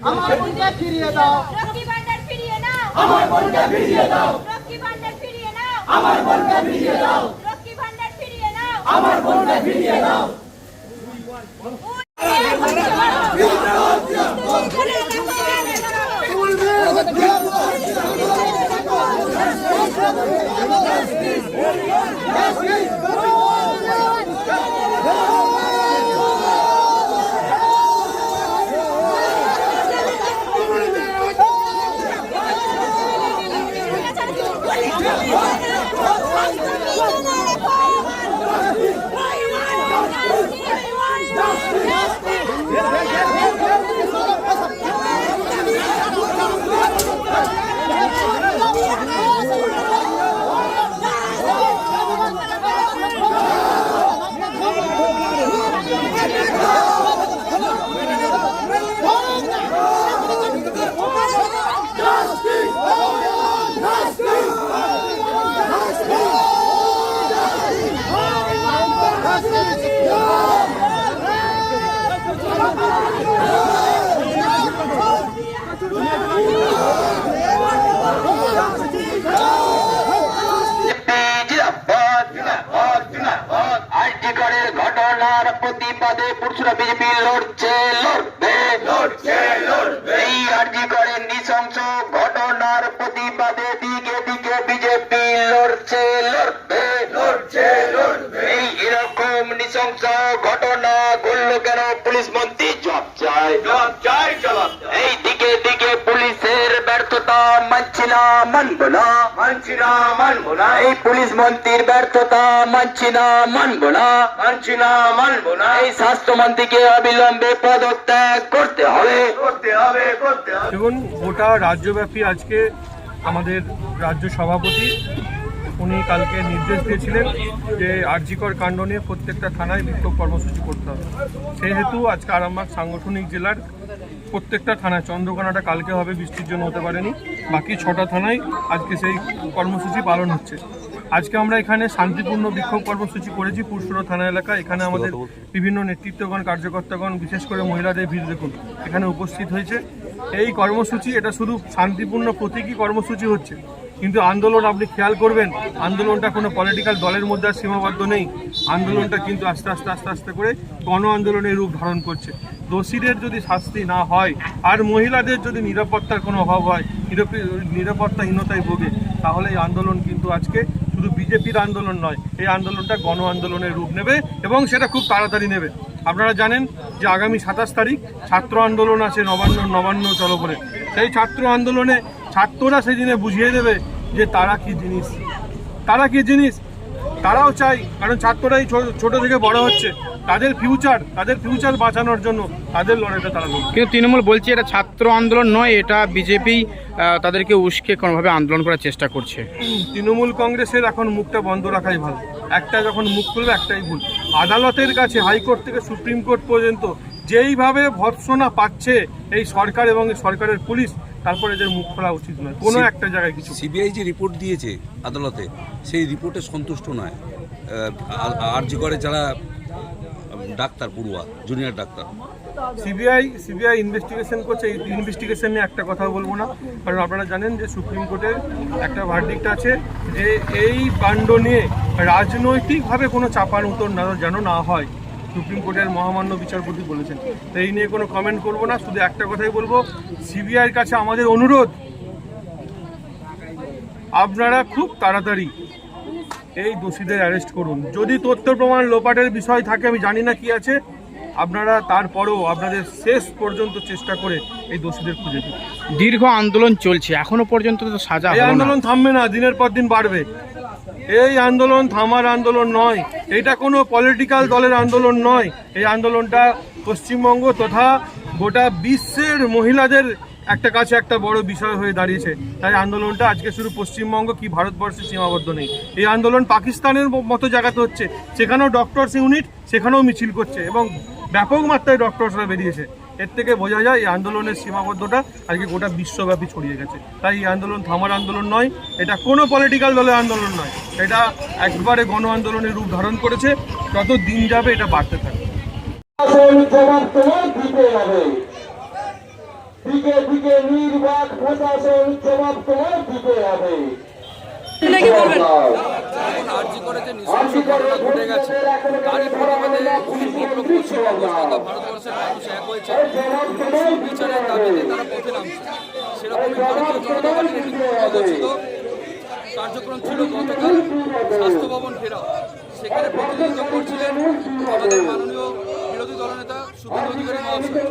আমার বোনকে ফিরিয়ে দাও লক্ষ্মী ভান্ডার ফিরিয়ে নাও আমার বোনকে ফিরিয়ে দাও লক্ষ্মী ভান্ডার ফিরিয়ে নাও আমার বোনকে ফিরিয়ে দাও লক্ষ্মী ভান্ডার ফিরিয়ে নাও আমার বোনকে ফিরিয়ে দাও জিন্দাবাদ, ঘটনার প্রতিবাদে পুরুষরা বিজেপি লড়ছে লড়বে। লড়ছে লড়বে। এই আর্জি করের মানছি না মানব না। মানছি না মানব না। এই পুলিশ মন্ত্রীর ব্যর্থতা মানছি না মানব না। মানছি না মানব না। এই স্বাস্থ্যমন্ত্রীকে অবিলম্বে পদত্যাগ করতে হবে। করতে হবে করতে হবে। দেখুন গোটা রাজ্যব্যাপী আজকে আমাদের রাজ্য সভাপতি উনি কালকে নির্দেশ দিয়েছিলেন যে আরজিকর কাণ্ড নিয়ে প্রত্যেকটা থানায় বিক্ষোভ কর্মসূচি করতে হবে। সেহেতু আজকে আরামবাগ সাংগঠনিক জেলার প্রত্যেকটা থানায়। চন্দ্রকোনাটা কালকে হবে বৃষ্টির জন্য হতে পারেনি। বাকি ছটা থানায় আজকে সেই কর্মসূচি পালন হচ্ছে। আজকে আমরা এখানে শান্তিপূর্ণ বিক্ষোভ কর্মসূচি করেছি পুরসুরা থানা এলাকা এখানে আমাদের বিভিন্ন নেতৃত্বগণ কার্যকর্তাগণ বিশেষ করে মহিলাদের ভিড় দেখুন এখানে উপস্থিত হয়েছে। এই কর্মসূচি এটা শুধু শান্তিপূর্ণ প্রতীকী কর্মসূচি হচ্ছে। কিন্তু আন্দোলন আপনি খেয়াল করবেন, আন্দোলনটা কোনো পলিটিক্যাল দলের মধ্যে আর সীমাবদ্ধ নেই। আন্দোলনটা কিন্তু আস্তে আস্তে আস্তে আস্তে করে গণ আন্দোলনের রূপ ধারণ করছে। দোষীদের যদি শাস্তি না হয় আর মহিলাদের যদি নিরাপত্তার কোনো অভাব হয়, নিরাপ- নিরাপত্তাহীনতায় ভোগে, তাহলে এই আন্দোলন কিন্তু আজকে শুধু বিজেপির আন্দোলন নয়, এই আন্দোলনটা গণ আন্দোলনের রূপ নেবে এবং সেটা খুব তাড়াতাড়ি নেবে। আপনারা জানেন যে আগামী সাতাশ তারিখ ছাত্র আন্দোলন আছে নবান্ন নবান্ন চলো বলে। সেই ছাত্র আন্দোলনে ছাত্ররা সেদিনে বুঝিয়ে দেবে যে তারা কি জিনিস। তারা কি জিনিস? তারাও চাই কারণ ছাত্ররাই ছোট থেকে বড় হচ্ছে। তাদের ফিউচার তাদের ফিউচার বাঁচানোর জন্য তাদের লড়াইটা তারা কিন্তু তৃণমূল বলছে এটা ছাত্র আন্দোলন নয় এটা বিজেপি তাদেরকে উস্কে কোনোভাবে আন্দোলন করার চেষ্টা করছে। তৃণমূল কংগ্রেসের এখন মুখটা বন্ধ রাখাই ভালো। একটা যখন মুখ খুলবে একটাই ভুল। আদালতের কাছে হাইকোর্ট থেকে সুপ্রিম কোর্ট পর্যন্ত যেইভাবে ভৎসনা পাচ্ছে এই সরকার এবং সরকারের পুলিশ তারপরে এদের মুখ খোলা উচিত নয়। কোনো একটা জায়গায় কিছু সিবিআই যে রিপোর্ট দিয়েছে আদালতে সেই রিপোর্টে সন্তুষ্ট নয়। আরজি করে যারা ডাক্তার, পড়ুয়া junior doctor. CBI CBI investigation করছে। এই ইনভেস্টিগেশন নিয়ে একটা কথা বলব না। কারণ আপনারা জানেন যে সুপ্রিম কোর্টের একটা ভার্ডিক্ট আছে যে এই কাণ্ড নিয়ে রাজনৈতিকভাবে কোনো চাপার উত্তর না যেন না হয়। সুপ্রিম কোর্টের মহামান্য বিচারপতি বলেছেন। তো এই নিয়ে কোনো কমেন্ট করব না। শুধু একটা কথাই বলব, সিবিআইয়ের কাছে আমাদের অনুরোধ, আপনারা খুব তাড়াতাড়ি এই দোষীদের অ্যারেস্ট করুন। যদি তথ্য প্রমাণ লোপাটের বিষয় থাকে আমি জানি না কি আছে আপনারা তারপরেও আপনাদের শেষ পর্যন্ত চেষ্টা করে এই দোষীদের খুঁজে দিন। দীর্ঘ আন্দোলন চলছে। এখনও পর্যন্ত তো সাজা এই আন্দোলন থামবে না দিনের পর দিন বাড়বে। এই আন্দোলন থামার আন্দোলন নয়। এটা কোনো পলিটিক্যাল দলের আন্দোলন নয়। এই আন্দোলনটা পশ্চিমবঙ্গ তথা গোটা বিশ্বের মহিলাদের একটা কাছে একটা বড় বিষয় হয়ে দাঁড়িয়েছে। তাই আন্দোলনটা আজকে শুধু পশ্চিমবঙ্গ কি ভারতবর্ষে সীমাবদ্ধ নেই। এই আন্দোলন পাকিস্তানের মতো জায়গাতে হচ্ছে, সেখানেও ডক্টরস ইউনিট সেখানেও মিছিল করছে এবং ব্যাপক মাত্রায় ডক্টরসরা বেরিয়েছে। এর থেকে বোঝা যায়, এই আন্দোলনের সীমাবদ্ধতা আজকে গোটা বিশ্বব্যাপী ছড়িয়ে গেছে। তাই এই আন্দোলন থামার আন্দোলন নয়, এটা কোনো পলিটিক্যাল দলের আন্দোলন নয়, এটা একবারে গণ আন্দোলনের রূপ ধারণ করেছে। যত দিন যাবে এটা বাড়তে থাকবে সেই জবাব তোমার দিতে হবে দিকে দিকে নির্বাক প্রশাসন জবাব তোমার দিতে হবে কার্যক্রম ছিল গতকাল। স্বাস্থ্য ভবন ঘেরাও সেখানে প্রতিনিধিত্ব করছিলেন আমাদের মাননীয় দলনেতা শুভেন্দু অধিকারী মহাশয়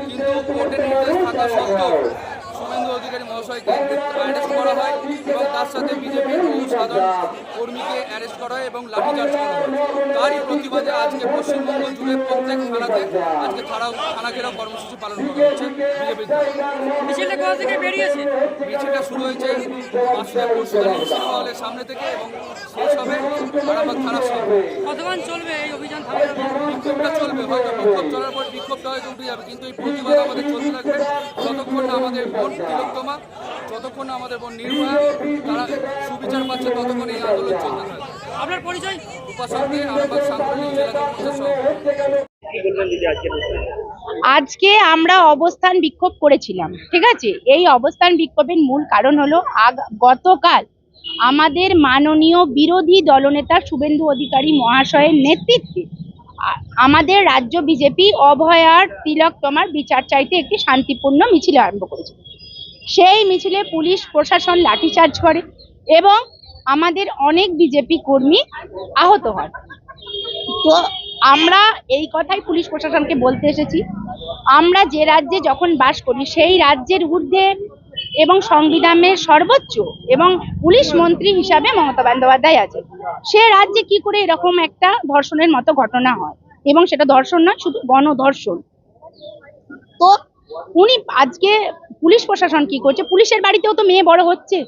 কিন্তু কোর্টের নির্দেশ থাকা সত্ত্বেও শুভেন্দু অধিকারী মহাশয়কে অ্যারেস্ট করা হয় এবং তার সাথে বিজেপির বহু সাধারণ কর্মীকে অ্যারেস্ট করা হয় এবং লাঠিচার্জ করা হয়। তারই প্রতিবাদে আজকে পশ্চিমবঙ্গ জুড়ে প্রত্যেক থানাতে আজকে থানা থানা ঘেরাও কর্মসূচি পালন করা হচ্ছে বিজেপির কোথা থেকে বেরিয়েছে? মিছিলটা শুরু হয়েছে হলের সামনে থেকে এবং শেষ হবে আরামবাগ থানার সামনে। কতক্ষণ চলবে এই অভিযান বিক্ষোভটা চলবে হয়তো বিক্ষোভ চলার পর বিক্ষোভটা হয়তো উঠে যাবে কিন্তু এই প্রতিবাদ আমাদের চলতে থাকবে। যতক্ষণ না আমাদের বোন তিলোত্তমা যতক্ষণ আমাদের বোন নির্ভয়া তারা সুবিচার পাচ্ছে ততক্ষণ এই আন্দোলন চলতে থাকবে আপনার পরিচয়? উপাসক আরামবাগ সাংগঠনিক জেলা আজকে আমরা অবস্থান বিক্ষোভ করেছিলাম ঠিক আছে? এই অবস্থান বিক্ষোভের মূল কারণ হলো আগ- গতকাল আমাদের মাননীয় বিরোধী দলনেতা শুভেন্দু অধিকারী মহাশয়ের নেতৃত্বে আমাদের রাজ্য বিজেপি অভয়ার তিলক তোমার বিচার চাইতে একটি শান্তিপূর্ণ মিছিল আরম্ভ করেছে। সেই মিছিলে পুলিশ, প্রশাসন লাঠিচার্জ করে এবং আমাদের অনেক বিজেপি কর্মী আহত হয় তো আমরা এই কথাই পুলিশ প্রশাসনকে বলতে এসেছি। আমরা যে রাজ্যে যখন বাস করি, সেই রাজ্যের ঊর্ধ্বে এবং সংবিধানের সর্বোচ্চ এবং পুলিশ মন্ত্রী হিসাবে মমতা বন্দ্যোপাধ্যায় আছে সে রাজ্যে কি করে এরকম একটা ধর্ষণের মতো ঘটনা হয়? এবং সেটা ধর্ষণ নয়, শুধু গণধর্ষণ। তো উনি আজকে পুলিশ প্রশাসন কি করছে? পুলিশের বাড়িতেও তো মেয়ে বড় হচ্ছে।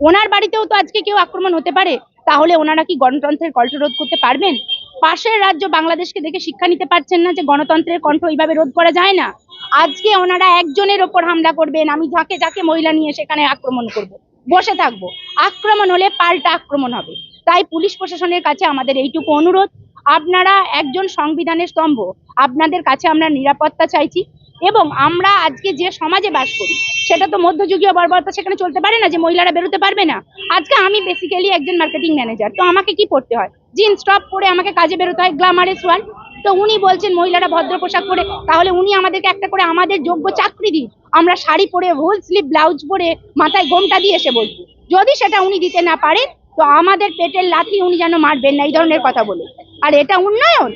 ওনার বাড়িতেও তো আজকে কেউ আক্রমণ হতে পারে। তাহলে ওনারা কি গণতন্ত্রের কণ্ঠ রোধ করতে পারবেন? পাশের রাজ্য বাংলাদেশকে দেখে শিক্ষা নিতে পারছেন না যে গণতন্ত্রের কণ্ঠ এইভাবে রোধ করা যায় না। আজকে ওনারা একজনের ওপর হামলা করবেন, আমি যাকে যাকে মহিলা নিয়ে সেখানে আক্রমণ করব। বসে থাকব। আক্রমণ হলে পাল্টা আক্রমণ হবে। তাই পুলিশ প্রশাসনের কাছে আমাদের এইটুকু অনুরোধ। আপনারা একজন সংবিধানের স্তম্ভ। আপনাদের কাছে আমরা নিরাপত্তা চাইছি। এবং আমরা আজকে যে সমাজে বাস করি, সেটা তো মধ্যযুগীয় বর্বরতা সেখানে চলতে পারে না যে মহিলারা বেরোতে পারবে না। আজকে আমি বেসিক্যালি একজন মার্কেটিং ম্যানেজার তো আমাকে কি পড়তে হয়? জিন্স টপ পরে আমাকে কাজে বেরোতে হয় গ্লামারেস ওয়ান তো উনি বলছেন, মহিলারা ভদ্র পোশাক পরে, তাহলে উনি আমাদেরকে একটা করে আমাদের যোগ্য চাকরি দিন। আমরা শাড়ি পরে হোল স্লিভ ব্লাউজ পরে মাথায় গোমটা দিয়ে এসে বলছি যদি সেটা উনি দিতে না পারে তো আমাদের পেটের লাথি উনি যেন মারবেন না, এই ধরনের কথা বলে। আর এটা উন্নয়ন।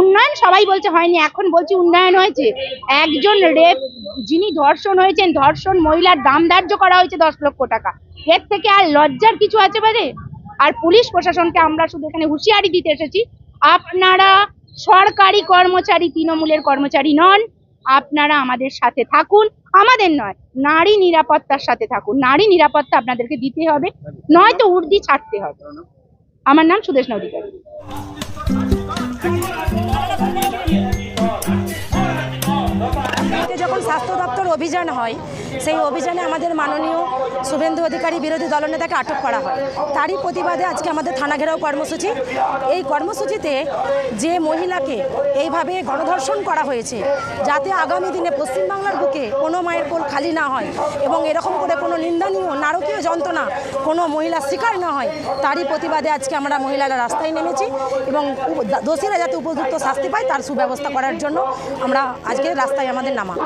উন্নয়ন সবাই বলছে হয়নি, এখন বলছি উন্নয়ন হয়েছে। একজন রেপ, যিনি ধর্ষণ হয়েছেন, ধর্ষণ মহিলার দাম ধার্য করা হয়েছে দশ লক্ষ টাকা। এর থেকে আর লজ্জার কিছু আছে বাদে? আর পুলিশ প্রশাসনকে আমরা শুধু এখানে হুঁশিয়ারি দিতে এসেছি, আপনারা সরকারি কর্মচারী, তৃণমূলের কর্মচারী নন, আপনারা আমাদের সাথে থাকুন। আমাদের নয়, নারী নিরাপত্তার সাথে থাকুন। নারী নিরাপত্তা আপনাদেরকে দিতে হবে, নয়তো উর্দি ছাড়তে হবে। আমার নাম সুদেশ অধিকারী যখন স্বাস্থ্য দপ্তর অভিযান হয়, সেই অভিযানে আমাদের মাননীয় শুভেন্দু অধিকারী বিরোধী দলনেতাকে আটক করা হয়। তারই প্রতিবাদে আজকে আমাদের থানা ঘেরাও কর্মসূচি। এই কর্মসূচিতে যে মহিলাকে এইভাবে গণধর্ষণ করা হয়েছে, যাতে আগামী দিনে পশ্চিমবাংলার বুকে কোনো মায়ের কোল খালি না হয় এবং এরকম করে কোনো নিন্দনীয়, নারকীয় যন্ত্রণা কোনো মহিলার শিকার না হয়, তারই প্রতিবাদে আজকে আমরা মহিলারা রাস্তায় নেমেছি এবং দোষীরা যাতে উপযুক্ত শাস্তি পায়, তার সুব্যবস্থা করার জন্য আমরা আজকে রাস্তায় আমাদের নামা।